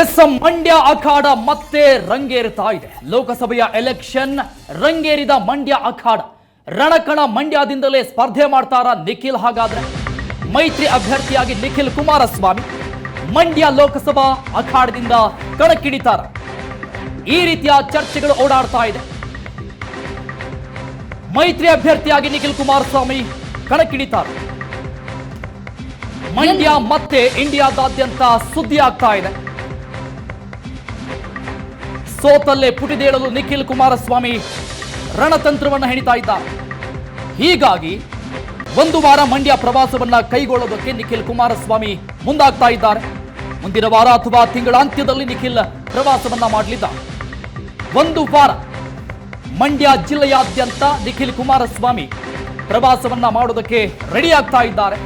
S Mandya ಅಖಾಡ ಮತ್ತೆ ರಂಗೇರುತ್ತಾ ಇದೆ. ಲೋಕಸಭೆಯ ಎಲೆಕ್ಷನ್, ರಂಗೇರಿದ ಮಂಡ್ಯ ಅಖಾಡ. ರಣಕಣ ಮಂಡ್ಯದಿಂದಲೇ ಸ್ಪರ್ಧೆ ಮಾಡ್ತಾರ ನಿಖಿಲ್ ಹಾಗಾದ್ರೆ. ಮೈತ್ರಿ ಅಭ್ಯರ್ಥಿಯಾಗಿ ನಿಖಿಲ್ ಕುಮಾರಸ್ವಾಮಿ. ಮಂಡ್ಯ ಲೋಕಸಭಾ ಅಖಾಡದಿಂದ ಕಣಕ್ಕಿಡಿತಾರ ಈ ರೀತಿಯ ಚರ್ಚೆಗಳು ಓಡಾಡ್ತಾ ಇದೆ. ಮೈತ್ರಿ ಅಭ್ಯರ್ಥಿಯಾಗಿ ನಿಖಿಲ್ ಕುಮಾರಸ್ವಾಮಿ ಕಣಕ್ಕಿಡಿತಾರ ಮಂಡ್ಯ ಮತ್ತೆ ಇಂಡಿಯಾದಾದ್ಯಂತ ಸುದ್ದಿ ಆಗ್ತಾ ಇದೆ. ಸೋತಲ್ಲೇ ಪುಟಿದೇಳಲು ನಿಖಿಲ್ ಕುಮಾರಸ್ವಾಮಿ ರಣತಂತ್ರವನ್ನು ಹೆಣಿತಾ ಇದ್ದಾರೆ ಹೀಗಾಗಿ ಒಂದು ವಾರ ಮಂಡ್ಯ ಪ್ರವಾಸವನ್ನ ಕೈಗೊಳ್ಳೋದಕ್ಕೆ ನಿಖಿಲ್ ಕುಮಾರಸ್ವಾಮಿ ಮುಂದಾಗ್ತಾ ಇದ್ದಾರೆ. ಮುಂದಿನ ವಾರ ಅಥವಾ ತಿಂಗಳಾಂತ್ಯದಲ್ಲಿ ನಿಖಿಲ್ ಪ್ರವಾಸವನ್ನ ಮಾಡಲಿದ್ದಾರೆ ಒಂದು ವಾರ ಮಂಡ್ಯ ಜಿಲ್ಲೆಯಾದ್ಯಂತ ನಿಖಿಲ್ ಕುಮಾರಸ್ವಾಮಿ ಪ್ರವಾಸವನ್ನ ಮಾಡೋದಕ್ಕೆ ರೆಡಿ ಆಗ್ತಾ ಇದ್ದಾರೆ.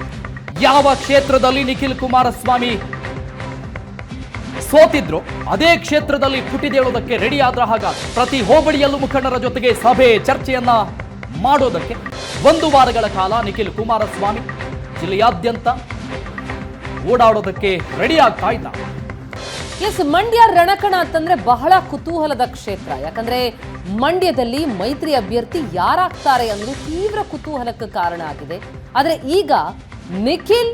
ಯಾವ ಕ್ಷೇತ್ರದಲ್ಲಿ ನಿಖಿಲ್ ಕುಮಾರಸ್ವಾಮಿ ಸೋತಿದ್ರು. ಅದೇ ಕ್ಷೇತ್ರದಲ್ಲಿ ಪುಟಿದೇಳೋದಕ್ಕೆ ರೆಡಿ ಆದ್ರ ಹಾಗ ಪ್ರತಿ ಹೋಬಳಿಯಲ್ಲೂ ಮುಖಂಡರ ಜೊತೆಗೆ ಸಭೆ ಚರ್ಚೆಯನ್ನ ಮಾಡೋದಕ್ಕೆ ಒಂದು ವಾರಗಳ ಕಾಲ ನಿಖಿಲ್ ಕುಮಾರಸ್ವಾಮಿ ಜಿಲ್ಲೆಯಾದ್ಯಂತ ಓಡಾಡೋದಕ್ಕೆ ರೆಡಿ ಆಗ್ತಾ ಇದ್ದ. ಎಸ್ ಮಂಡ್ಯ ರಣಕಣ ಅಂತಂದ್ರೆ ಬಹಳ ಕುತೂಹಲದ ಕ್ಷೇತ್ರ. ಯಾಕಂದ್ರೆ ಮಂಡ್ಯದಲ್ಲಿ ಮೈತ್ರಿ ಅಭ್ಯರ್ಥಿ ಯಾರಾಗ್ತಾರೆ ಅನ್ನೋದು ತೀವ್ರ ಕುತೂಹಲಕ್ಕೆ ಕಾರಣ ಆಗಿದೆ. ಆದ್ರೆ ಈಗ ನಿಖಿಲ್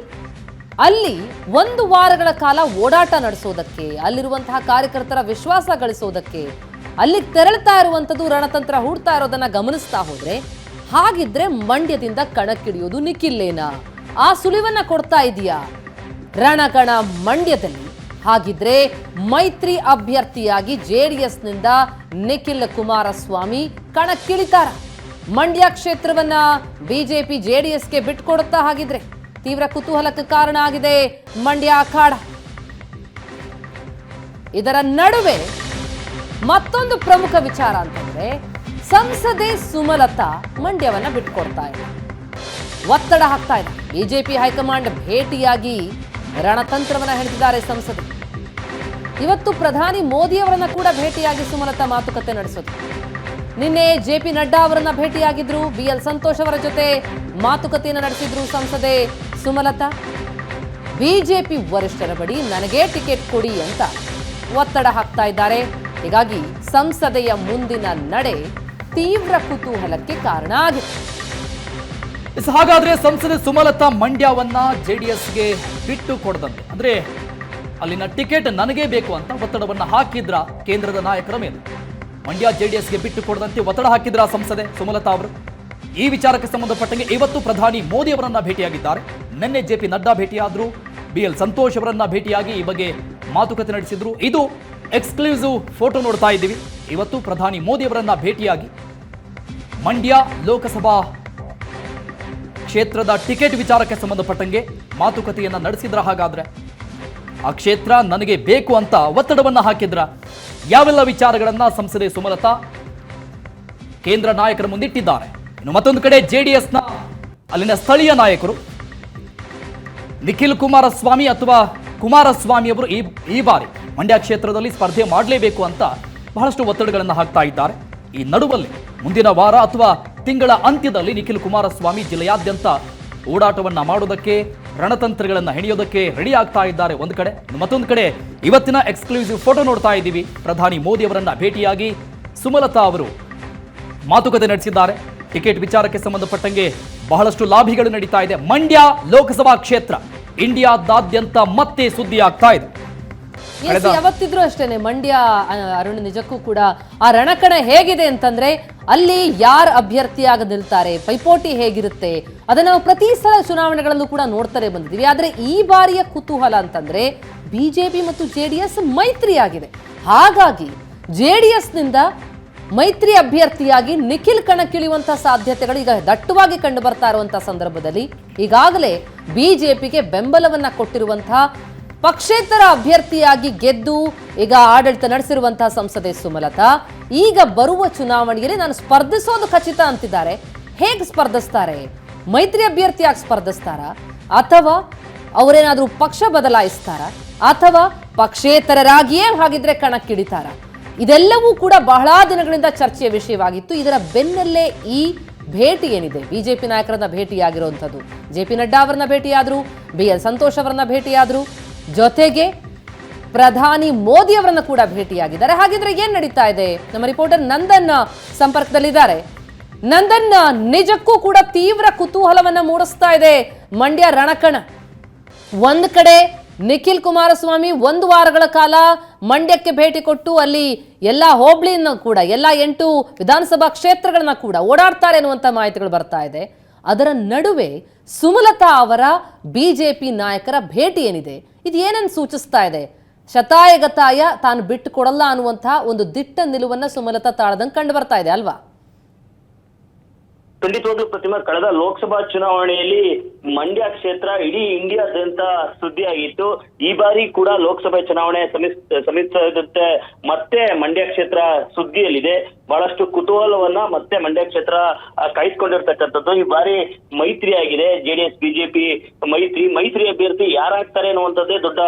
ಅಲ್ಲಿ ಒಂದು ವಾರಗಳ ಕಾಲ ಓಡಾಟ ನಡೆಸೋದಕ್ಕೆ, ಅಲ್ಲಿರುವಂತಹ ಕಾರ್ಯಕರ್ತರ ವಿಶ್ವಾಸ ಗಳಿಸೋದಕ್ಕೆ ಅಲ್ಲಿ ತೆರಳ್ತಾ ಇರುವಂಥದ್ದು ರಣತಂತ್ರ ಹೂಡ್ತಾ ಇರೋದನ್ನ ಗಮನಿಸ್ತಾ ಹೋದ್ರೆ, ಹಾಗಿದ್ರೆ ಮಂಡ್ಯದಿಂದ ಕಣಕ್ಕಿಳಿಯೋದು ನಿಖಿಲ್ಲೇನಾ. ಆ ಸುಳಿವನ್ನ ಕೊಡ್ತಾ ಇದೆಯಾ? ರಣಕಣ ಮಂಡ್ಯದಲ್ಲಿ ಹಾಗಿದ್ರೆ ಮೈತ್ರಿ ಅಭ್ಯರ್ಥಿಯಾಗಿ ಜೆಡಿಎಸ್ನಿಂದ ನಿಖಿಲ್ ಕುಮಾರಸ್ವಾಮಿ ಕಣಕ್ಕಿಳಿತಾರ. ಮಂಡ್ಯ ಕ್ಷೇತ್ರವನ್ನ ಬಿಜೆಪಿ ಎಸ್ಗೆ ಬಿಟ್ಕೊಡುತ್ತಾ ಹಾಗಿದ್ರೆ. ತೀವ್ರ ಕುತೂಹಲಕ್ಕೆ ಕಾರಣ ಆಗಿದೆ ಮಂಡ್ಯ ಅಖಾಡ. ಇದರ ನಡುವೆ ಮತ್ತೊಂದು ಪ್ರಮುಖ ವಿಚಾರ ಅಂತಂದ್ರೆ, ಸಂಸದೆ ಸುಮಲತಾ ಮಂಡ್ಯವನ್ನ ಬಿಟ್ಕೊಡ್ತಾ ಇದೆ ಒತ್ತಡ ಹಾಕ್ತಾ ಇದೆ ಬಿಜೆಪಿ ಹೈಕಮಾಂಡ್ ಭೇಟಿಯಾಗಿ ರಣತಂತ್ರವನ್ನ ಹೆಣೆದಿದ್ದಾರೆ ಸಂಸದೆ. ಇವತ್ತು ಪ್ರಧಾನಿ ಮೋದಿಯವರನ್ನ ಕೂಡ ಭೇಟಿಯಾಗಿ ಸುಮಲತಾ ಮಾತುಕತೆ ನಡೆಸೋದು. ನಿನ್ನೆ ಜೆಪಿ ನಡ್ಡಾ ಅವರನ್ನ ಭೇಟಿಯಾಗಿದ್ರು. ಬಿಎಲ್ ಸಂತೋಷ್ ಅವರ ಜೊತೆ ಮಾತುಕತೆಯನ್ನು ನಡೆಸಿದ್ರು ಸಂಸದೆ ಸುಮಲತಾ. ಬಿಜೆಪಿ ವರಿಷ್ಠರ ಬಳಿ ನನಗೆ ಟಿಕೆಟ್ ಕೊಡಿ ಅಂತ ಒತ್ತಡ ಹಾಕ್ತಾ ಇದ್ದಾರೆ. ಹೀಗಾಗಿ ಸಂಸದೆಯ ಮುಂದಿನ ನಡೆ ತೀವ್ರ ಕುತೂಹಲಕ್ಕೆ ಕಾರಣ ಆಗಿದೆ. ಹಾಗಾದ್ರೆ ಸಂಸದೆ ಸುಮಲತಾ ಮಂಡ್ಯವನ್ನ ಜೆಡಿಎಸ್ಗೆ ಬಿಟ್ಟು ಕೊಡದಂತೆ. ಅಂದ್ರೆ ಅಲ್ಲಿನ ಟಿಕೆಟ್ ನನಗೆ ಬೇಕು ಅಂತ ಒತ್ತಡವನ್ನ ಹಾಕಿದ್ರ ಕೇಂದ್ರದ ನಾಯಕರ ಮೇಲೆ? ಮಂಡ್ಯ ಜೆಡಿಎಸ್ಗೆ ಬಿಟ್ಟು ಕೊಡದಂತೆ ಒತ್ತಡ ಹಾಕಿದ್ರ ಸಂಸದೆ ಸುಮಲತಾ ಅವರು? ಈ ವಿಚಾರಕ್ಕೆ ಸಂಬಂಧಪಟ್ಟಂಗೆ ಇವತ್ತು ಪ್ರಧಾನಿ ಮೋದಿ ಅವರನ್ನ ಭೇಟಿಯಾಗಿದ್ದಾರೆ. ನಿನ್ನೆ ಜೆ ಪಿ ನಡ್ಡಾ ಭೇಟಿಯಾದ್ರು. ಬಿ ಎಲ್ ಸಂತೋಷ್ ಅವರನ್ನ ಭೇಟಿಯಾಗಿ ಈ ಬಗ್ಗೆ ಮಾತುಕತೆ ನಡೆಸಿದ್ರು. ಇದು ಎಕ್ಸ್ಕ್ಲೂಸಿವ್ ಫೋಟೋ ನೋಡ್ತಾ ಇದ್ದೀವಿ. ಇವತ್ತು ಪ್ರಧಾನಿ ಮೋದಿ ಅವರನ್ನ ಭೇಟಿಯಾಗಿ ಮಂಡ್ಯ ಲೋಕಸಭಾ ಕ್ಷೇತ್ರದ ಟಿಕೆಟ್ ವಿಚಾರಕ್ಕೆ ಸಂಬಂಧಪಟ್ಟಂಗೆ ಮಾತುಕತೆಯನ್ನ ನಡೆಸಿದ್ರ ಹಾಗಾದ್ರೆ ಆ ಕ್ಷೇತ್ರ ನನಗೆ ಬೇಕು ಅಂತ ಒತ್ತಡವನ್ನು ಹಾಕಿದ್ರ? ಯಾವೆಲ್ಲ ವಿಚಾರಗಳನ್ನ ಸಂಸದೆ ಸುಮಲತಾ ಕೇಂದ್ರ ನಾಯಕರ ಮುಂದಿಟ್ಟಿದ್ದಾರೆ? ಇನ್ನು ಮತ್ತೊಂದು ಕಡೆ ಜೆಡಿಎಸ್ನ ಅಲ್ಲಿನ ಸ್ಥಳೀಯ ನಾಯಕರು, ನಿಖಿಲ್ ಕುಮಾರಸ್ವಾಮಿ ಅಥವಾ ಕುಮಾರಸ್ವಾಮಿ ಅವರು ಈ ಈ ಬಾರಿ ಮಂಡ್ಯ ಕ್ಷೇತ್ರದಲ್ಲಿ ಸ್ಪರ್ಧೆ ಮಾಡಲೇಬೇಕು ಅಂತ ಬಹಳಷ್ಟು ಒತ್ತಡಗಳನ್ನು ಹಾಕ್ತಾ ಇದ್ದಾರೆ. ಈ ನಡುವಲ್ಲಿ ಮುಂದಿನ ವಾರ ಅಥವಾ ತಿಂಗಳ ಅಂತ್ಯದಲ್ಲಿ ನಿಖಿಲ್ ಕುಮಾರಸ್ವಾಮಿ ಜಿಲ್ಲೆಯಾದ್ಯಂತ ಓಡಾಟವನ್ನು ಮಾಡೋದಕ್ಕೆ ರಣತಂತ್ರಗಳನ್ನ ಹೆಣೆಯೋದಕ್ಕೆ ರೆಡಿ ಆಗ್ತಾ ಇದ್ದಾರೆ. ಒಂದು ಕಡೆ, ಮತ್ತೊಂದು ಕಡೆ ಇವತ್ತಿನ ಎಕ್ಸ್ಕ್ಲೂಸಿವ್ ಫೋಟೋ ನೋಡ್ತಾ ಇದ್ದೀವಿ. ಪ್ರಧಾನಿ ಮೋದಿ ಅವರನ್ನ ಭೇಟಿಯಾಗಿ ಸುಮಲತಾ ಅವರು ಮಾತುಕತೆ ನಡೆಸಿದ್ದಾರೆ. ಟಿಕೆಟ್ ವಿಚಾರಕ್ಕೆ ಸಂಬಂಧಪಟ್ಟಂಗೆ ಬಹಳಷ್ಟು ಲಾಭಿಗಳು ನಡೀತಾ ಇದೆ. ಮಂಡ್ಯ ಲೋಕಸಭಾ ಕ್ಷೇತ್ರ ಇಂಡಿಯಾದಾದ್ಯಂತ ಮತ್ತೆ ಸುದ್ದಿ ಆಗ್ತಾ ಇದೆ. ಯಾವತ್ತಿದ್ರು ಅಷ್ಟೇನೆ, ಮಂಡ್ಯ ಅರುಣ್ ನಿಜಕ್ಕೂ ಕೂಡ ಆ ರಣಕಣ ಹೇಗಿದೆ ಅಂತಂದ್ರೆ ಅಲ್ಲಿ ಯಾರ್ ಅಭ್ಯರ್ಥಿಯಾಗ ನಿಲ್ತಾರೆ, ಪೈಪೋಟಿ ಹೇಗಿರುತ್ತೆ ಅದನ್ನ ನಾವು ಪ್ರತಿ ಸಲ ಚುನಾವಣೆಗಳಲ್ಲೂ ಕೂಡ ನೋಡ್ತಾರೆ ಬಂದಿದ್ದೀವಿ. ಆದ್ರೆ ಈ ಬಾರಿಯ ಕುತೂಹಲ ಅಂತಂದ್ರೆ ಬಿಜೆಪಿ ಮತ್ತು ಜೆಡಿಎಸ್ ಮೈತ್ರಿ ಆಗಿದೆ ಹಾಗಾಗಿ ಜೆಡಿಎಸ್ನಿಂದ ಮೈತ್ರಿ ಅಭ್ಯರ್ಥಿಯಾಗಿ ನಿಖಿಲ್ ಕಣಕ್ಕಿಳಿಯುವಂತಹ ಸಾಧ್ಯತೆಗಳು ಈಗ ದಟ್ಟವಾಗಿ ಕಂಡು ಬರ್ತಾ ಇರುವಂತಹ ಸಂದರ್ಭದಲ್ಲಿ ಈಗಾಗಲೇ ಬಿಜೆಪಿಗೆ ಬೆಂಬಲವನ್ನ ಕೊಟ್ಟಿರುವಂತಹ ಪಕ್ಷೇತರ ಅಭ್ಯರ್ಥಿಯಾಗಿ ಗೆದ್ದು ಈಗ ಆಡಳಿತ ನಡೆಸಿರುವಂತಹ ಸಂಸದೆ ಸುಮಲತಾ, ಈಗ ಬರುವ ಚುನಾವಣೆಯಲ್ಲಿ ನಾನು ಸ್ಪರ್ಧಿಸೋದು ಖಚಿತ ಅಂತಿದ್ದಾರೆ. ಹೇಗೆ ಸ್ಪರ್ಧಿಸ್ತಾರೆ? ಮೈತ್ರಿ ಅಭ್ಯರ್ಥಿಯಾಗಿ ಸ್ಪರ್ಧಿಸ್ತಾರ? ಅಥವಾ ಅವರೇನಾದ್ರೂ ಪಕ್ಷ ಬದಲಾಯಿಸ್ತಾರ? ಅಥವಾ ಪಕ್ಷೇತರರಾಗಿಯೇ ಹಾಗಿದ್ರೆ ಕಣಕ್ಕಿಡಿತಾರ ಇದೆಲ್ಲವೂ ಕೂಡ ಬಹಳ ದಿನಗಳಿಂದ ಚರ್ಚೆಯ ವಿಷಯವಾಗಿತ್ತು. ಇದರ ಬೆನ್ನಲ್ಲೇ ಈ ಭೇಟಿ ಏನಿದೆ? ಬಿಜೆಪಿ ನಾಯಕರನ್ನ ಭೇಟಿಯಾಗಿರುವಂಥದ್ದು. ಜೆ ಪಿ ನಡ್ಡಾ ಅವರನ್ನ ಭೇಟಿಯಾದ್ರು, ಬಿ ಎಲ್ ಸಂತೋಷ್ ಅವರನ್ನ ಭೇಟಿಯಾದ್ರು. ಜೊತೆಗೆ ಪ್ರಧಾನಿ ಮೋದಿ ಅವರನ್ನು ಕೂಡ ಭೇಟಿಯಾಗಿದ್ದಾರೆ. ಹಾಗಿದ್ರೆ ಏನ್ ನಡೀತಾ ಇದೆ? ನಮ್ಮ ರಿಪೋರ್ಟರ್ ನಂದನ್ ಸಂಪರ್ಕದಲ್ಲಿದ್ದಾರೆ. ನಂದನ್ ನಿಜಕ್ಕೂ ಕೂಡ ತೀವ್ರ ಕುತೂಹಲವನ್ನ ಮೂಡಿಸ್ತಾ ಇದೆ ಮಂಡ್ಯ ರಣಕಣ. ಒಂದ್ ಕಡೆ ನಿಖಿಲ್ ಕುಮಾರಸ್ವಾಮಿ ಒಂದು ವಾರಗಳ ಕಾಲ ಮಂಡ್ಯಕ್ಕೆ ಭೇಟಿ ಕೊಟ್ಟು ಅಲ್ಲಿ ಎಲ್ಲ ಹೋಬಳಿಯನ್ನು ಕೂಡ, ಎಲ್ಲ ಎಂಟು ವಿಧಾನಸಭಾ ಕ್ಷೇತ್ರಗಳನ್ನ ಕೂಡ ಓಡಾಡ್ತಾರೆ ಅನ್ನುವಂಥ ಮಾಹಿತಿಗಳು ಬರ್ತಾ ಇದೆ. ಅದರ ನಡುವೆ ಸುಮಲತಾ ಅವರ ಬಿಜೆಪಿ ನಾಯಕರ ಭೇಟಿ ಏನಿದೆ? ಇದು ಏನನ್ನು ಸೂಚಿಸ್ತಾ ಇದೆ? ಶತಾಯಗತಾಯ ತಾನು ಬಿಟ್ಟು ಕೊಡಲ್ಲ ಅನ್ನುವಂತಹ ಒಂದು ದಿಟ್ಟ ನಿಲುವನ್ನ ಸುಮಲತಾ ತಾಳದಂಗೆ ಕಂಡು ಬರ್ತಾ ಇದೆ ಅಲ್ವಾ? ಖಂಡಿತವಾಗ್ಲೂ ಪ್ರತಿಮಾ, ಕಳೆದ ಲೋಕಸಭಾ ಚುನಾವಣೆಯಲ್ಲಿ ಮಂಡ್ಯ ಕ್ಷೇತ್ರ ಇಡೀ ಇಂಡಿಯಾದ್ಯಂತ ಸುದ್ದಿಯಾಗಿತ್ತು. ಈ ಬಾರಿ ಕೂಡ ಲೋಕಸಭೆ ಚುನಾವಣೆ ಸಮಿತ್ ಸಮಿತಿಸದಂತೆ ಮತ್ತೆ ಮಂಡ್ಯ ಕ್ಷೇತ್ರ ಸುದ್ದಿಯಲ್ಲಿದೆ. ಬಹಳಷ್ಟು ಕುತೂಹಲವನ್ನ ಮತ್ತೆ ಮಂಡ್ಯ ಕ್ಷೇತ್ರ ಕಾಯ್ದುಕೊಂಡಿರ್ತಕ್ಕಂಥದ್ದು ಈ ಬಾರಿ ಮೈತ್ರಿ ಆಗಿದೆ. ಜೆಡಿಎಸ್ ಬಿಜೆಪಿ ಮೈತ್ರಿ ಮೈತ್ರಿ ಅಭ್ಯರ್ಥಿ ಯಾರಾಗ್ತಾರೆ ಅನ್ನುವಂಥದ್ದೇ ದೊಡ್ಡ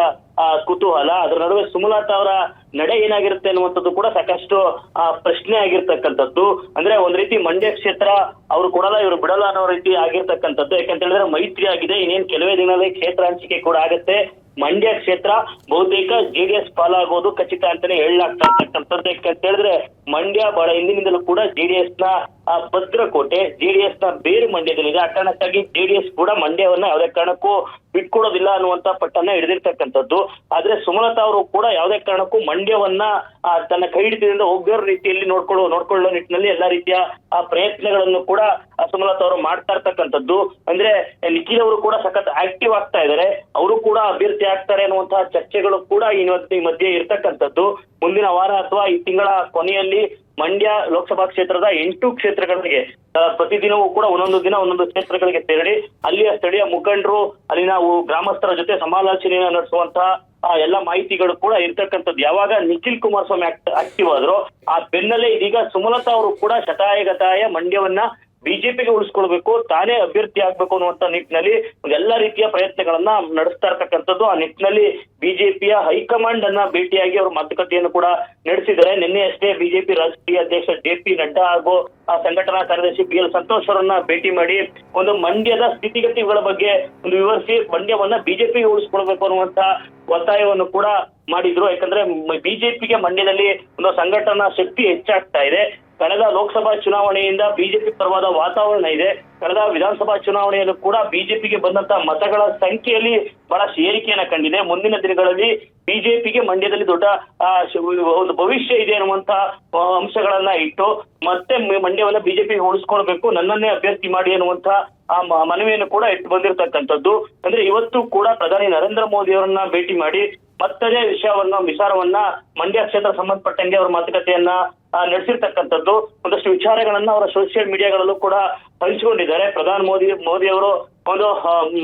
ಕುತೂಹಲ. ಅದರ ನಡುವೆ ಸುಮಲತಾ ಅವರ ನಡೆ ಏನಾಗಿರುತ್ತೆ ಅನ್ನುವಂಥದ್ದು ಕೂಡ ಸಾಕಷ್ಟು ಪ್ರಶ್ನೆ ಆಗಿರ್ತಕ್ಕಂಥದ್ದು. ಅಂದ್ರೆ ಒಂದ್ ರೀತಿ ಮಂಡ್ಯ ಕ್ಷೇತ್ರ ಅವ್ರು ಕೊಡಲ್ಲ, ಇವ್ರು ಬಿಡಲ್ಲ ಅನ್ನೋ ರೀತಿ ಆಗಿರ್ತಕ್ಕಂಥದ್ದು. ಯಾಕಂತ ಹೇಳಿದ್ರೆ ಮೈತ್ರಿ ಆಗಿದೆ. ಇನ್ನೇನ್ ಕೆಲವೇ ದಿನದಲ್ಲಿ ಕ್ಷೇತ್ರ ಹಂಚಿಕೆ ಕೂಡ ಆಗತ್ತೆ. ಮಂಡ್ಯ ಕ್ಷೇತ್ರ ಬಹುತೇಕ ಜೆಡಿಎಸ್ ಪಾಲಾಗೋದು ಖಚಿತ ಅಂತಾನೆ ಹೇಳಲಾಗ್ತಾ ಇರ್ತಕ್ಕಂಥದ್ದು. ಯಾಕಂತ ಹೇಳಿದ್ರೆ ಮಂಡ್ಯ ಬಹಳ ಹಿಂದಿನಿಂದಲೂ ಕೂಡ ಜೆಡಿಎಸ್ನ ಭದ್ರಕೋಟೆ ಜೆಡಿಎಸ್ನ ಬೇರು ಮಂಡ್ಯದಲ್ಲಿದೆ. ಆ ಕಾರಣಕ್ಕಾಗಿ ಜೆಡಿಎಸ್ ಕೂಡ ಮಂಡ್ಯವನ್ನ ಯಾವುದೇ ಕಾರಣಕ್ಕೂ ಬಿಟ್ಕೊಡೋದಿಲ್ಲ ಅನ್ನುವಂತ ಪಟ್ಟನ್ನ ಹಿಡಿದಿರ್ತಕ್ಕಂಥದ್ದು. ಆದ್ರೆ ಸುಮಲತಾ ಅವರು ಕೂಡ ಯಾವುದೇ ಕಾರಣಕ್ಕೂ ಮಂಡ್ಯವನ್ನ ತನ್ನ ಕೈ ಹಿಡಿತದಿಂದ ಹೋಗೋ ರೀತಿಯಲ್ಲಿ ನೋಡ್ಕೊಳ್ಳೋ ನೋಡ್ಕೊಳ್ಳೋ ನಿಟ್ಟಿನಲ್ಲಿ ಎಲ್ಲಾ ರೀತಿಯ, ಆ, ಪ್ರಯತ್ನಗಳನ್ನು ಕೂಡ ಸುಮಲತಾ ಅವರು ಮಾಡ್ತಾ ಇರ್ತಕ್ಕಂಥದ್ದು. ಅಂದ್ರೆ ನಿಖಿಲ್ ಅವರು ಕೂಡ ಸಖತ್ ಆಕ್ಟಿವ್ ಆಗ್ತಾ ಇದ್ದಾರೆ. ಅವರು ಕೂಡ ಅಭ್ಯರ್ಥಿ ಆಗ್ತಾರೆ ಅನ್ನುವಂತಹ ಚರ್ಚೆಗಳು ಕೂಡ ಈ ಮಧ್ಯೆ- ಇರ್ತಕ್ಕಂಥದ್ದು. ಮುಂದಿನ ವಾರ ಅಥವಾ ಈ ತಿಂಗಳ ಕೊನೆಯಲ್ಲಿ ಮಂಡ್ಯ ಲೋಕಸಭಾ ಕ್ಷೇತ್ರದ ಎಂಟು ಕ್ಷೇತ್ರಗಳಿಗೆ ಪ್ರತಿದಿನವೂ ಕೂಡ ಒಂದೊಂದು ದಿನ ಒಂದೊಂದು ಕ್ಷೇತ್ರಗಳಿಗೆ ತೆರಳಿ, ಅಲ್ಲಿಯ ಸ್ಥಳೀಯ ಮುಖಂಡರು, ಅಲ್ಲಿನ ನಾವು ಗ್ರಾಮಸ್ಥರ ಜೊತೆ ಸಮಾಲೋಚನೆಯನ್ನು ನಡೆಸುವಂತಹ ಎಲ್ಲ ಮಾಹಿತಿಗಳು ಕೂಡ ಇರ್ತಕ್ಕಂಥದ್ದು. ಯಾವಾಗ ನಿಖಿಲ್ ಕುಮಾರಸ್ವಾಮಿ ಆಕ್ಟಿವ್ ಆದ್ರು, ಆ ಬೆನ್ನಲ್ಲೇ ಇದೀಗ ಸುಮಲತಾ ಅವರು ಕೂಡ ಶತಾಯಗತಾಯ ಮಂಡ್ಯವನ್ನ ಬಿಜೆಪಿಗೆ ಉಳಿಸ್ಕೊಳ್ಬೇಕು, ತಾನೇ ಅಭ್ಯರ್ಥಿ ಆಗ್ಬೇಕು ಅನ್ನುವಂತ ನಿಟ್ಟಿನಲ್ಲಿ ಎಲ್ಲಾ ರೀತಿಯ ಪ್ರಯತ್ನಗಳನ್ನ ನಡೆಸ್ತಾ ಇರ್ತಕ್ಕಂಥದ್ದು. ಆ ನಿಟ್ಟಿನಲ್ಲಿ ಬಿಜೆಪಿಯ ಹೈಕಮಾಂಡ್ ಅನ್ನ ಭೇಟಿಯಾಗಿ ಅವರು ಮಾತುಕತೆಯನ್ನು ಕೂಡ ನಡೆಸಿದ್ದಾರೆ. ನಿನ್ನೆ ಅಷ್ಟೇ ಬಿಜೆಪಿ ರಾಷ್ಟ್ರೀಯ ಅಧ್ಯಕ್ಷ ಜೆ ಪಿ ನಡ್ಡಾ ಹಾಗೂ ಆ ಸಂಘಟನಾ ಕಾರ್ಯದರ್ಶಿ ಬಿ ಎಲ್ ಸಂತೋಷ್ ಅವರನ್ನ ಭೇಟಿ ಮಾಡಿ ಒಂದು ಮಂಡ್ಯದ ಸ್ಥಿತಿಗತಿಗಳ ಬಗ್ಗೆ ಒಂದು ವಿವರಿಸಿ ಮಂಡ್ಯವನ್ನ ಬಿಜೆಪಿಗೆ ಉಳಿಸ್ಕೊಳ್ಬೇಕು ಅನ್ನುವಂತ ಒತ್ತಾಯವನ್ನು ಕೂಡ ಮಾಡಿದ್ರು. ಯಾಕಂದ್ರೆ ಬಿಜೆಪಿಗೆ ಮಂಡ್ಯದಲ್ಲಿ ಒಂದು ಸಂಘಟನಾ ಶಕ್ತಿ ಹೆಚ್ಚಾಗ್ತಾ ಇದೆ. ಕಳೆದ ಲೋಕಸಭಾ ಚುನಾವಣೆಯಿಂದ ಬಿಜೆಪಿ ಪರವಾದ ವಾತಾವರಣ ಇದೆ. ಕಳೆದ ವಿಧಾನಸಭಾ ಚುನಾವಣೆಯಲ್ಲೂ ಕೂಡ ಬಿಜೆಪಿಗೆ ಬಂದಂತಹ ಮತಗಳ ಸಂಖ್ಯೆಯಲ್ಲಿ ಬಹಳಷ್ಟು ಏರಿಕೆಯನ್ನ ಕಂಡಿದೆ. ಮುಂದಿನ ದಿನಗಳಲ್ಲಿ ಬಿಜೆಪಿಗೆ ಮಂಡ್ಯದಲ್ಲಿ ದೊಡ್ಡ ಒಂದು ಭವಿಷ್ಯ ಇದೆ ಅನ್ನುವಂತ ಅಂಶಗಳನ್ನ ಇಟ್ಟು ಮತ್ತೆ ಮಂಡ್ಯವನ್ನ ಬಿಜೆಪಿಗೆ ಉಳಿಸ್ಕೊಳ್ಬೇಕು, ನನ್ನನ್ನೇ ಅಭ್ಯರ್ಥಿ ಮಾಡಿ ಅನ್ನುವಂತ, ಆ ಮನವಿಯನ್ನು ಕೂಡ ಇಟ್ಟು ಬಂದಿರತಕ್ಕಂಥದ್ದು. ಅಂದ್ರೆ ಇವತ್ತು ಕೂಡ ಪ್ರಧಾನಿ ನರೇಂದ್ರ ಮೋದಿ ಅವರನ್ನ ಭೇಟಿ ಮಾಡಿ ಮತ್ತದೇ ವಿಷಯವನ್ನ, ವಿಚಾರವನ್ನ ಮಂಡ್ಯ ಕ್ಷೇತ್ರ ಸಂಬಂಧಪಟ್ಟಂಗೆ ಅವರ ಮಾತುಕತೆಯನ್ನ ನಡೆಸಿರ್ತಕ್ಕಂಥದ್ದು ಒಂದಷ್ಟು ವಿಚಾರಗಳನ್ನ ಅವರ ಸೋಷಿಯಲ್ ಮೀಡಿಯಾಗಳಲ್ಲೂ ಕೂಡ ಹಂಚಿಕೊಂಡಿದ್ದಾರೆ. ಪ್ರಧಾನಿ ಮೋದಿ ಮೋದಿ ಅವರು ಒಂದು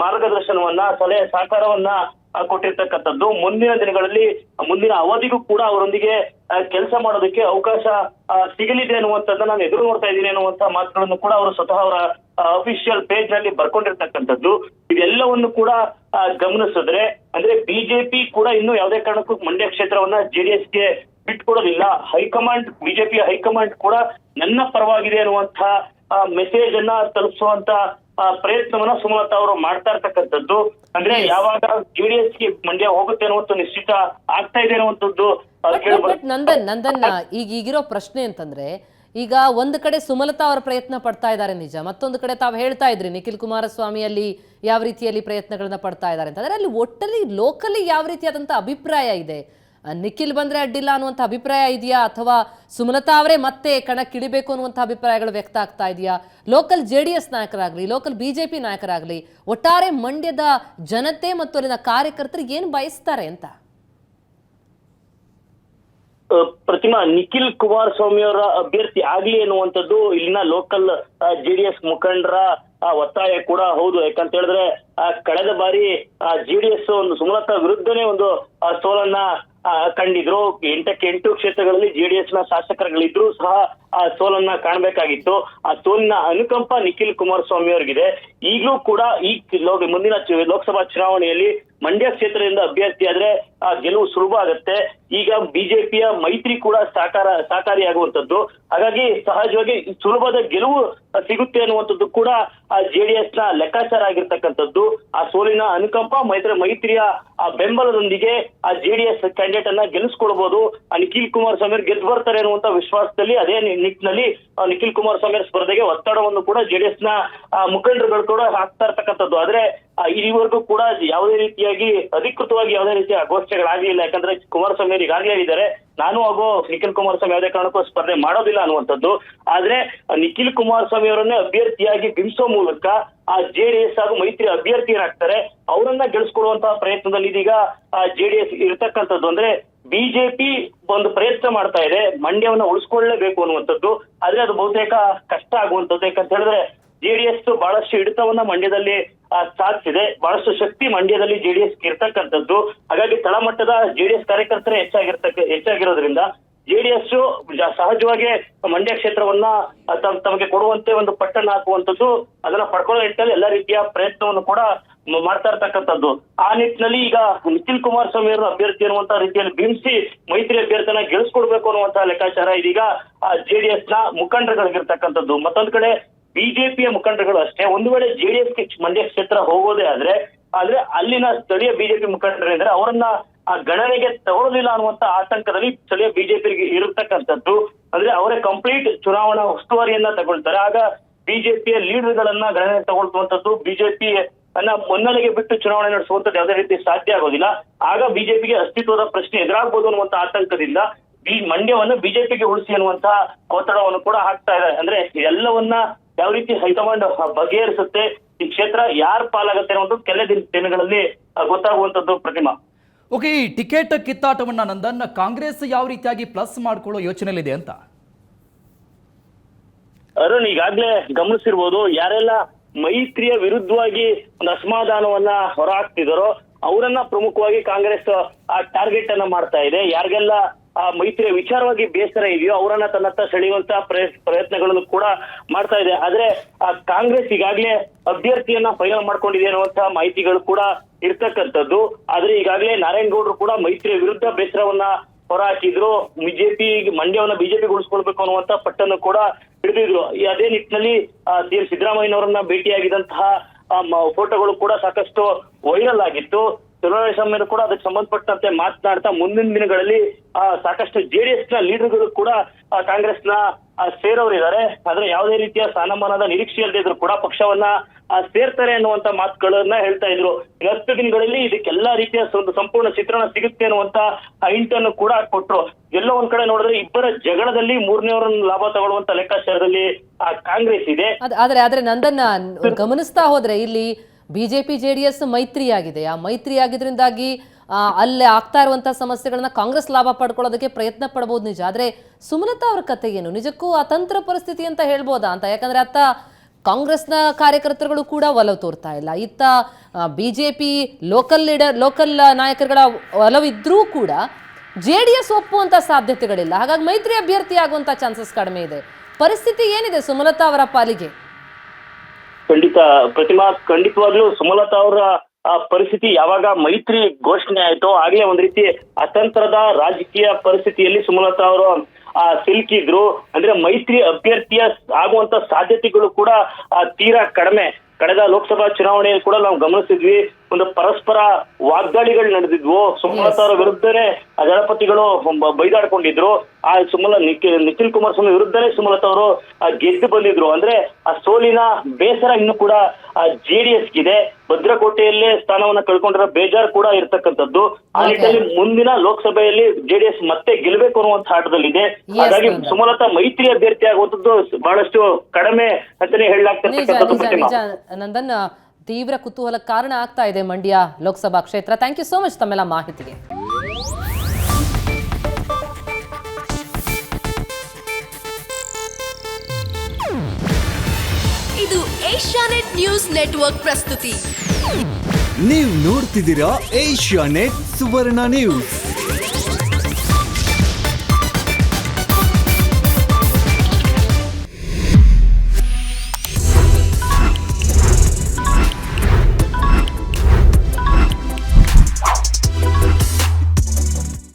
ಮಾರ್ಗದರ್ಶನವನ್ನ, ಸಲಹೆ, ಸಹಕಾರವನ್ನ ಕೊಟ್ಟಿರ್ತಕ್ಕಂಥದ್ದು. ಮುಂದಿನ ದಿನಗಳಲ್ಲಿ, ಮುಂದಿನ ಅವಧಿಗೂ ಕೂಡ ಅವರೊಂದಿಗೆ ಕೆಲಸ ಮಾಡೋದಕ್ಕೆ ಅವಕಾಶ ಸಿಗಲಿದೆ ಅನ್ನುವಂಥದ್ದನ್ನ ನಾನು ಎದುರು ನೋಡ್ತಾ ಇದ್ದೀನಿ ಅನ್ನುವಂತ ಮಾತುಗಳನ್ನು ಕೂಡ ಅವರು ಸ್ವತಃ ಅವರ ಅಫಿಷಿಯಲ್ ಪೇಜ್ನಲ್ಲಿ ಬರ್ಕೊಂಡಿರ್ತಕ್ಕಂಥದ್ದು ಇದೆಲ್ಲವನ್ನು ಕೂಡ ಗಮನಿಸಿದ್ರೆ ಅಂದ್ರೆ ಬಿಜೆಪಿ ಕೂಡ ಇನ್ನು ಯಾವುದೇ ಕಾರಣಕ್ಕೂ ಮಂಡ್ಯ ಕ್ಷೇತ್ರವನ್ನ ಜೆಡಿಎಸ್ಗೆ ಬಿಟ್ಕೊಡೋದಿಲ್ಲ. ಹೈಕಮಾಂಡ್ ಬಿಜೆಪಿ ಹೈಕಮಾಂಡ್ ಕೂಡ ನನ್ನ ಪರವಾಗಿದೆ ಅನ್ನುವಂತ ಮೆಸೇಜ್ ಅನ್ನ ತಲುಪಿಸುವಂತ ಪ್ರಯತ್ನವನ್ನ ಸುಮಲತಾ ಅವರು ಮಾಡ್ತಾ ಇರ್ತಕ್ಕಂಥದ್ದು. ಅಂದ್ರೆ ಯಾವಾಗ ಜೆಡಿಎಸ್ಗೆ ಮಂಡ್ಯ ಹೋಗುತ್ತೆ ಅನ್ನುವಂಥ ನಿಶ್ಚಿತ ಆಗ್ತಾ ಇದೆ ಅನ್ನುವಂಥದ್ದು ನಂದನ್ ನಂದನ್ ಈಗ ಈಗಿರೋ ಪ್ರಶ್ನೆ ಅಂತಂದ್ರೆ ಈಗ ಒಂದು ಕಡೆ ಸುಮಲತಾ ಅವರ ಪ್ರಯತ್ನ ಪಡ್ತಾ ಇದ್ದಾರೆ ನಿಜ, ಮತ್ತೊಂದು ಕಡೆ ತಾವು ಹೇಳ್ತಾ ಇದ್ರಿ ನಿಖಿಲ್ ಕುಮಾರಸ್ವಾಮಿ ಅಲ್ಲಿ ಯಾವ ರೀತಿಯಲ್ಲಿ ಪ್ರಯತ್ನಗಳನ್ನ ಪಡ್ತಾ ಇದ್ದಾರೆ ಅಂತಂದ್ರೆ ಅಲ್ಲಿ ಒಟ್ಟಲ್ಲಿ ಲೋಕಲಿ ಯಾವ ರೀತಿಯಾದಂಥ ಅಭಿಪ್ರಾಯ ಇದೆ? ನಿಖಿಲ್ ಬಂದ್ರೆ ಅಡ್ಡಿಲ್ಲ ಅನ್ನುವಂಥ ಅಭಿಪ್ರಾಯ ಇದೆಯಾ? ಅಥವಾ ಸುಮಲತಾ ಅವರೇ ಮತ್ತೆ ಕಣಕ್ಕಿಳಿಬೇಕು ಅನ್ನುವಂಥ ಅಭಿಪ್ರಾಯಗಳು ವ್ಯಕ್ತ ಆಗ್ತಾ ಇದೆಯಾ? ಲೋಕಲ್ ಜೆ ಡಿ ಎಸ್ ನಾಯಕರಾಗಲಿ ಲೋಕಲ್ ಬಿ ಜೆ ಪಿ ನಾಯಕರಾಗಲಿ, ಒಟ್ಟಾರೆ ಮಂಡ್ಯದ ಜನತೆ ಮತ್ತು ಅಲ್ಲಿನ ಕಾರ್ಯಕರ್ತರು ಏನು ಬಯಸ್ತಾರೆ ಅಂತ? ಪ್ರತಿಮಾ ನಿಖಿಲ್ ಕುಮಾರಸ್ವಾಮಿ ಅವರ ಅಭ್ಯರ್ಥಿ ಆಗ್ಲಿ ಎನ್ನುವಂಥದ್ದು ಇಲ್ಲಿನ ಲೋಕಲ್ ಜೆಡಿಎಸ್ ಮುಖಂಡರ ಒತ್ತಾಯ ಕೂಡ ಹೌದು. ಯಾಕಂತ ಹೇಳಿದ್ರೆ ಕಳೆದ ಬಾರಿ ಜೆಡಿಎಸ್ ಒಂದು ಸುಮಲತಾ ವಿರುದ್ಧನೇ ಒಂದು ಸೋಲನ್ನ ಕಂಡಿದ್ರು. ಎಂಟಕ್ಕೆ ಎಂಟು ಕ್ಷೇತ್ರಗಳಲ್ಲಿ ಜೆಡಿಎಸ್ನ ಶಾಸಕರುಗಳಿದ್ರು ಸಹ, ಆ, ಸೋಲನ್ನ ಕಾಣಬೇಕಾಗಿತ್ತು. ಆ ಸೋಲಿನ ಅನುಕಂಪ ನಿಖಿಲ್ ಕುಮಾರಸ್ವಾಮಿ ಅವರಿಗಿದೆ. ಈಗಲೂ ಕೂಡ ಈ ಮುಂದಿನ ಲೋಕಸಭಾ ಚುನಾವಣೆಯಲ್ಲಿ ಮಂಡ್ಯ ಕ್ಷೇತ್ರದಿಂದ ಅಭ್ಯರ್ಥಿ ಆದ್ರೆ ಆ ಗೆಲುವು ಸುಲಭ ಆಗತ್ತೆ. ಈಗ ಬಿಜೆಪಿಯ ಮೈತ್ರಿ ಕೂಡ ಸಾಕಾರ ಸಾಕಾರಿಯಾಗುವಂತದ್ದು ಹಾಗಾಗಿ ಸಹಜವಾಗಿ ಸುಲಭದ ಗೆಲುವು ಸಿಗುತ್ತೆ ಅನ್ನುವಂಥದ್ದು ಕೂಡ ಆ ಜೆಡಿಎಸ್ನ ಲೆಕ್ಕಾಚಾರ ಆಗಿರ್ತಕ್ಕಂಥದ್ದು. ಆ ಸೋಲಿನ ಅನುಕಂಪ ಮೈತ್ರಿ, ಮೈತ್ರಿಯ ಆ ಬೆಂಬಲದೊಂದಿಗೆ ಆ ಜೆಡಿಎಸ್ ಕ್ಯಾಂಡಿಡೇಟ್ ಅನ್ನ ಗೆಲ್ಲಿಸ್ಕೊಳ್ಬಹುದು ಆ ನಿಖಿಲ್ ಕುಮಾರಸ್ವಾಮಿ ಗೆದ್ದು ಬರ್ತಾರೆ ಅನ್ನುವಂತ ವಿಶ್ವಾಸದಲ್ಲಿ, ಅದೇ ನಿಟ್ಟಿನಲ್ಲಿ ನಿಖಿಲ್ ಕುಮಾರಸ್ವಾಮಿ ಸ್ಪರ್ಧೆಗೆ ಒತ್ತಡವನ್ನು ಕೂಡ ಜೆಡಿಎಸ್ನ ಮುಖಂಡರುಗಳು ಕೂಡ ಹಾಕ್ತಾ ಇರ್ತಕ್ಕಂಥದ್ದು. ಆದ್ರೆ ಆ, ಇಲ್ಲಿವರೆಗೂ ಕೂಡ ಯಾವುದೇ ರೀತಿಯಾಗಿ ಅಧಿಕೃತವಾಗಿ ಯಾವುದೇ ರೀತಿಯ ಘೋಷಣೆಗಳಾಗಲಿಲ್ಲ. ಯಾಕಂದ್ರೆ ಕುಮಾರಸ್ವಾಮಿ ಅವರು ಈಗಾಗಲೇ ಹೇಳಿದ್ದಾರೆ ನಾನು ಹಾಗೂ ನಿಖಿಲ್ ಕುಮಾರಸ್ವಾಮಿ ಯಾವುದೇ ಕಾರಣಕ್ಕೂ ಸ್ಪರ್ಧೆ ಮಾಡೋದಿಲ್ಲ ಅನ್ನುವಂಥದ್ದು. ಆದ್ರೆ ನಿಖಿಲ್ ಕುಮಾರಸ್ವಾಮಿ ಅವರನ್ನೇ ಅಭ್ಯರ್ಥಿಯಾಗಿ ಬಿಂಬಿಸೋ ಮೂಲಕ ಆ ಜೆಡಿಎಸ್ ಹಾಗೂ ಮೈತ್ರಿ ಅಭ್ಯರ್ಥಿಯರಾಗ್ತಾರೆ ಅವರನ್ನ ಗೆಲ್ಸ್ಕೊಳ್ಳುವಂತಹ ಪ್ರಯತ್ನದಲ್ಲಿ ಇದೀಗ ಆ ಜೆಡಿಎಸ್ ಇರತಕ್ಕಂಥದ್ದು. ಅಂದ್ರೆ ಬಿಜೆಪಿ ಒಂದು ಪ್ರಯತ್ನ ಮಾಡ್ತಾ ಇದೆ ಮಂಡ್ಯವನ್ನ ಉಳಿಸ್ಕೊಳ್ಳೇಬೇಕು ಅನ್ನುವಂಥದ್ದು. ಆದ್ರೆ ಅದು ಬಹುತೇಕ ಕಷ್ಟ ಆಗುವಂಥದ್ದು. ಯಾಕಂತ ಹೇಳಿದ್ರೆ ಜೆಡಿಎಸ್ ಬಹಳಷ್ಟು ಹಿಡಿತವನ್ನ ಮಂಡ್ಯದಲ್ಲಿ ಸಾಧಿಸಿದೆ. ಬಹಳಷ್ಟು ಶಕ್ತಿ ಮಂಡ್ಯದಲ್ಲಿ ಜೆಡಿಎಸ್ ಇರ್ತಕ್ಕಂಥದ್ದು. ಹಾಗಾಗಿ ತಳಮಟ್ಟದ ಜೆಡಿಎಸ್ ಕಾರ್ಯಕರ್ತರೇ ಹೆಚ್ಚಾಗಿರ್ತಕ್ಕ, ಹೆಚ್ಚಾಗಿರೋದ್ರಿಂದ ಜೆಡಿಎಸ್ ಸಹಜವಾಗಿ ಮಂಡ್ಯ ಕ್ಷೇತ್ರವನ್ನ ತಮ್- ತಮಗೆ ಕೊಡುವಂತೆ ಒಂದು ಪಟ್ಟಣ ಹಾಕುವಂತದ್ದು ಅದನ್ನ ಪಡ್ಕೊಳ್ಳೋ ನಿಟ್ಟಿನಲ್ಲಿ ಎಲ್ಲಾ ರೀತಿಯ ಪ್ರಯತ್ನವನ್ನು ಕೂಡ ಮಾಡ್ತಾ ಇರ್ತಕ್ಕಂಥದ್ದು. ಆ ನಿಟ್ಟಿನಲ್ಲಿ ಈಗ ನಿಖಿಲ್ ಕುಮಾರಸ್ವಾಮಿ ಅವರು ಅಭ್ಯರ್ಥಿ ಅನ್ನುವಂತ ರೀತಿಯಲ್ಲಿ ಬಿಂಬಿಸಿ ಮೈತ್ರಿ ಅಭ್ಯರ್ಥಿನ ಗೆಲ್ಸ್ಕೊಡ್ಬೇಕು ಅನ್ನುವಂತ ಲೆಕ್ಕಾಚಾರ ಇದೀಗ ಜೆಡಿಎಸ್ನ ಮುಖಂಡರುಗಳಿಗಿರ್ತಕ್ಕಂಥದ್ದು. ಮತ್ತೊಂದ್ ಕಡೆ ಬಿಜೆಪಿಯ ಮುಖಂಡರುಗಳು ಅಷ್ಟೇ. ಒಂದು ವೇಳೆ ಜೆಡಿಎಸ್ಗೆ ಮಂಡ್ಯ ಕ್ಷೇತ್ರ ಹೋಗೋದೇ ಆದ್ರೆ ಆದ್ರೆ ಅಲ್ಲಿನ ಸ್ಥಳೀಯ ಬಿಜೆಪಿ ಮುಖಂಡರಿದ್ರೆ ಅವರನ್ನ ಆ ಗಣನೆಗೆ ತಗೊಳ್ಳಲಿಲ್ಲ ಅನ್ನುವಂತ ಆತಂಕದಲ್ಲಿ ಸ್ಥಳೀಯ ಬಿಜೆಪಿ ಇರತಕ್ಕಂಥದ್ದು. ಅಂದ್ರೆ ಅವರೇ ಕಂಪ್ಲೀಟ್ ಚುನಾವಣಾ ಉಸ್ತುವಾರಿಯನ್ನ ತಗೊಳ್ತಾರೆ. ಆಗ ಬಿಜೆಪಿಯ ಲೀಡರ್ಗಳನ್ನ ಗಣನೆ ತಗೊಳ್ತುವಂಥದ್ದು ಬಿಜೆಪಿ ಅನ್ನ ಮುನ್ನೆಲೆಗೆ ಬಿಟ್ಟು ಚುನಾವಣೆ ನಡೆಸುವಂಥದ್ದು ಯಾವುದೇ ರೀತಿ ಸಾಧ್ಯ ಆಗೋದಿಲ್ಲ. ಆಗ ಬಿಜೆಪಿಗೆ ಅಸ್ತಿತ್ವದ ಪ್ರಶ್ನೆ ಎದುರಾಗಬಹುದು ಅನ್ನುವಂತ ಆತಂಕದಿಂದ ಬಿ ಮಂಡ್ಯವನ್ನು ಬಿಜೆಪಿಗೆ ಉಳಿಸಿ ಅನ್ನುವಂತಹ ಒತ್ತಡವನ್ನು ಕೂಡ ಹಾಕ್ತಾ ಇದೆ ಅಂದ್ರೆ ಎಲ್ಲವನ್ನ ಯಾವ ರೀತಿ ಹೈಕಮಾಂಡ್ ಬಗೆಹರಿಸುತ್ತೆ ಈ ಕ್ಷೇತ್ರ ಯಾರ ಪಾಲಾಗುತ್ತೆ ಅನ್ನೋದು ಕೆಲ ದಿನ ದಿನಗಳಲ್ಲಿ ಗೊತ್ತಾಗುವಂತದ್ದು ಪ್ರತಿಮಾ. ಓಕೆ ಈ ಟಿಕೆಟ್ ಕಿತ್ತಾಟವನ್ನ ನಂದನ್ ಕಾಂಗ್ರೆಸ್ ಯಾವ ರೀತಿಯಾಗಿ ಪ್ಲಸ್ ಮಾಡ್ಕೊಳ್ಳೋ ಯೋಚನೆಯಲ್ಲಿದೆ ಅಂತ? ಅರುಣ್ ಈಗಾಗ್ಲೇ ಗಮನಿಸಿರ್ಬೋದು ಯಾರೆಲ್ಲ ಮೈತ್ರಿಯ ವಿರುದ್ಧವಾಗಿ ಒಂದು ಅಸಮಾಧಾನವನ್ನ ಹೊರಹಾಕ್ತಿದಾರೋ ಅವರನ್ನ ಪ್ರಮುಖವಾಗಿ ಕಾಂಗ್ರೆಸ್ ಆ ಟಾರ್ಗೆಟ್ ಅನ್ನ ಮಾಡ್ತಾ ಇದೆ. ಯಾರಿಗೆಲ್ಲ ಆ ಮೈತ್ರಿಯ ವಿಚಾರವಾಗಿ ಬೇಸರ ಇದೆಯೋ ಅವರನ್ನ ತನ್ನತ್ತ ಸೆಳೆಯುವಂತ ಪ್ರಯತ್- ಪ್ರಯತ್ನಗಳನ್ನು ಕೂಡ ಮಾಡ್ತಾ ಇದೆ. ಆದ್ರೆ ಆ ಕಾಂಗ್ರೆಸ್ ಈಗಾಗಲೇ ಅಭ್ಯರ್ಥಿಯನ್ನ ಫೈನಲ್ ಮಾಡ್ಕೊಂಡಿದೆ ಅನ್ನುವಂತಹ ಮಾಹಿತಿಗಳು ಕೂಡ ಇರ್ತಕ್ಕಂಥದ್ದು. ಆದ್ರೆ ಈಗಾಗಲೇ ನಾರಾಯಣಗೌಡರು ಕೂಡ ಮೈತ್ರಿಯ ವಿರುದ್ಧ ಬೇಸರವನ್ನ ಹೊರಹಾಕಿದ್ರು. ಬಿಜೆಪಿ ಮಂಡ್ಯವನ್ನ ಬಿಜೆಪಿ ಉಳಿಸ್ಕೊಳ್ಬೇಕು ಅನ್ನುವಂತ ಪಟ್ಟನ್ನು ಕೂಡ ಹಿಡಿದಿದ್ರು. ಅದೇ ನಿಟ್ಟಿನಲ್ಲಿ ಸಿದ್ದರಾಮಯ್ಯನವರನ್ನ ಭೇಟಿಯಾಗಿದಂತಹ ಫೋಟೋಗಳು ಕೂಡ ಸಾಕಷ್ಟು ವೈರಲ್ ಆಗಿತ್ತು. ಚಲುವರಾಯಸ್ವಾಮಿ ಕೂಡ ಅದಕ್ಕೆ ಸಂಬಂಧಪಟ್ಟಂತೆ ಮಾತನಾಡ್ತಾ ಮುಂದಿನ ದಿನಗಳಲ್ಲಿ ಆ, ಸಾಕಷ್ಟು ಜೆಡಿಎಸ್ನ ಲೀಡರ್ಗಳು ಕೂಡ ಆ, ಕಾಂಗ್ರೆಸ್ನ ಸೇರೋರಿದ್ದಾರೆ. ಆದ್ರೆ ಯಾವುದೇ ರೀತಿಯ ಸ್ಥಾನಮಾನದ ನಿರೀಕ್ಷೆ ಇಲ್ಲದೆ ಇದ್ರು ಕೂಡ ಪಕ್ಷವನ್ನ ಆ, ಸೇರ್ತಾರೆ ಅನ್ನುವಂತ ಮಾತುಗಳನ್ನ ಹೇಳ್ತಾ ಇದ್ರು. ಹತ್ತು ದಿನಗಳಲ್ಲಿ ಇದಕ್ಕೆಲ್ಲಾ ರೀತಿಯ ಒಂದು ಸಂಪೂರ್ಣ ಚಿತ್ರಣ ಸಿಗುತ್ತೆ ಅನ್ನುವಂತ ಹಿಂಟನ್ನು ಕೂಡ ಕೊಟ್ರು. ಎಲ್ಲೋ ಒಂದ್ ಕಡೆ ನೋಡಿದ್ರೆ ಇಬ್ಬರ ಜಗಳದಲ್ಲಿ ಮೂರನೇವರನ್ನ ಲಾಭ ತಗೊಳ್ಳುವಂತ ಲೆಕ್ಕಾಚಾರದಲ್ಲಿ ಆ ಕಾಂಗ್ರೆಸ್ ಇದೆ. ಆದ್ರೆ ಆದ್ರೆ ನಂದನ್ನ ಗಮನಿಸ್ತಾ ಹೋದ್ರೆ ಇಲ್ಲಿ ಬಿಜೆಪಿ ಜೆಡಿಎಸ್ ಮೈತ್ರಿ ಆಗಿದೆ ಆ ಮೈತ್ರಿ ಆಗಿದ್ರಿಂದಾಗಿ ಆ, ಅಲ್ಲೇ ಆಗ್ತಾ ಇರುವಂತಹ ಸಮಸ್ಯೆಗಳನ್ನ ಕಾಂಗ್ರೆಸ್ ಲಾಭ ಪಡ್ಕೊಳ್ಳೋದಕ್ಕೆ ಪ್ರಯತ್ನ ಪಡ್ಬೋದು ನಿಜ. ಆದರೆ ಸುಮಲತಾ ಅವ್ರ ಕಥೆ ಏನು? ನಿಜಕ್ಕೂ ಅತಂತ್ರ ಪರಿಸ್ಥಿತಿ ಅಂತ ಹೇಳ್ಬೋದಾ ಅಂತ? ಯಾಕಂದ್ರೆ ಅತ್ತ ಕಾಂಗ್ರೆಸ್ನ ಕಾರ್ಯಕರ್ತರುಗಳು ಕೂಡ ಒಲವು ತೋರ್ತಾ ಇಲ್ಲ. ಇತ್ತ ಬಿಜೆಪಿ ಲೋಕಲ್ ಲೀಡರ್ ಲೋಕಲ್ ನಾಯಕರುಗಳ ಒಲವಿದ್ರೂ ಕೂಡ ಜೆ ಡಿ ಎಸ್ ಒಪ್ಪುವಂತ ಸಾಧ್ಯತೆಗಳಿಲ್ಲ. ಹಾಗಾಗಿ ಮೈತ್ರಿ ಅಭ್ಯರ್ಥಿ ಆಗುವಂತ ಚಾನ್ಸಸ್ ಕಡಿಮೆ ಇದೆ. ಪರಿಸ್ಥಿತಿ ಏನಿದೆ ಸುಮಲತಾ ಅವರ ಪಾಲಿಗೆ? ಖಂಡಿತ, ಪ್ರತಿಮಾ ಖಂಡಿತವಾಗ್ಲೂ ಸುಮಲತಾ ಅವರ, ಆ, ಪರಿಸ್ಥಿತಿ ಯಾವಾಗ ಮೈತ್ರಿ ಘೋಷಣೆ ಆಯ್ತೋ ಆಗ್ಲೇ ಒಂದ್ ರೀತಿ ಅತಂತ್ರದ ರಾಜಕೀಯ ಪರಿಸ್ಥಿತಿಯಲ್ಲಿ ಸುಮಲತಾ ಅವರು, ಆ, ಸಿಲುಕಿದ್ರು. ಅಂದ್ರೆ ಮೈತ್ರಿ ಅಭ್ಯರ್ಥಿಯ ಆಗುವಂತ ಸಾಧ್ಯತೆಗಳು ಕೂಡ ತೀರಾ ಕಡಿಮೆ. ಕಳೆದ ಲೋಕಸಭಾ ಚುನಾವಣೆಯಲ್ಲಿ ಕೂಡ ನಾವು ಗಮನಿಸಿದ್ವಿ. ಒಂದು ಪರಸ್ಪರ ವಾಗ್ದಾಳಿಗಳು ನಡೆದಿದ್ವು. ಸುಮಲತಾ ಅವರ ವಿರುದ್ಧನೇ ಆ ದಳಪತಿಗಳು ಬೈದಾಡ್ಕೊಂಡಿದ್ರು. ಆ ಸುಮಲ ನಿಖಿಲ್ ಕುಮಾರ್ ಕುಮಾರಸ್ವಾಮಿ ವಿರುದ್ಧನೇ ಸುಮಲತಾ ಅವರು ಆ, ಗೆದ್ದು ಬಂದಿದ್ರು. ಅಂದ್ರೆ ಆ ಸೋಲಿನ ಬೇಸರ ಇನ್ನು ಕೂಡ ಜೆಡಿಎಸ್ ಗಿದೆ. ಭದ್ರಕೋಟೆಯಲ್ಲೇ ಸ್ಥಾನವನ್ನ ಕಳ್ಕೊಂಡಿರೋ ಬೇಜಾರು ಕೂಡ ಇರ್ತಕ್ಕಂಥದ್ದು. ಆ. ನಿಟ್ಟಿನಲ್ಲಿ ಮುಂದಿನ ಲೋಕಸಭೆಯಲ್ಲಿ ಜೆಡಿಎಸ್ ಮತ್ತೆ ಗೆಲ್ಲಬೇಕು ಅನ್ನುವಂತ ಆಟದಲ್ಲಿದೆ. ಹಾಗಾಗಿ. ಸುಮಲತಾ ಮೈತ್ರಿ ಅಭ್ಯರ್ಥಿ ಆಗುವಂತದ್ದು ಬಹಳಷ್ಟು ಕಡಿಮೆ ಅಂತಾನೆ ಹೇಳಲಾಗ್ತಿರ್ತಕ್ಕಂಥದ್ದು ನಂದನ್. ತೀವ್ರ ಕುತೂಹಲ ಕಾರಣ ಆಗ್ತಾ ಇದೆ ಮಂಡ್ಯ ಲೋಕಸಭಾ ಕ್ಷೇತ್ರ. ಥ್ಯಾಂಕ್ ಯು ಸೋ ಮಚ್ ತಮ್ಮೆಲ್ಲ ಮಾಹಿತಿಗೆ. ಇದು ಏಷ್ಯಾನೆಟ್ ನ್ಯೂಸ್ ನೆಟ್ವರ್ಕ್ ಪ್ರಸ್ತುತಿ. ನೀವು ನೋಡ್ತಿದ್ದೀರಾ ಏಷ್ಯಾ ನೆಟ್ ಸುವರ್ಣ ನ್ಯೂಸ್.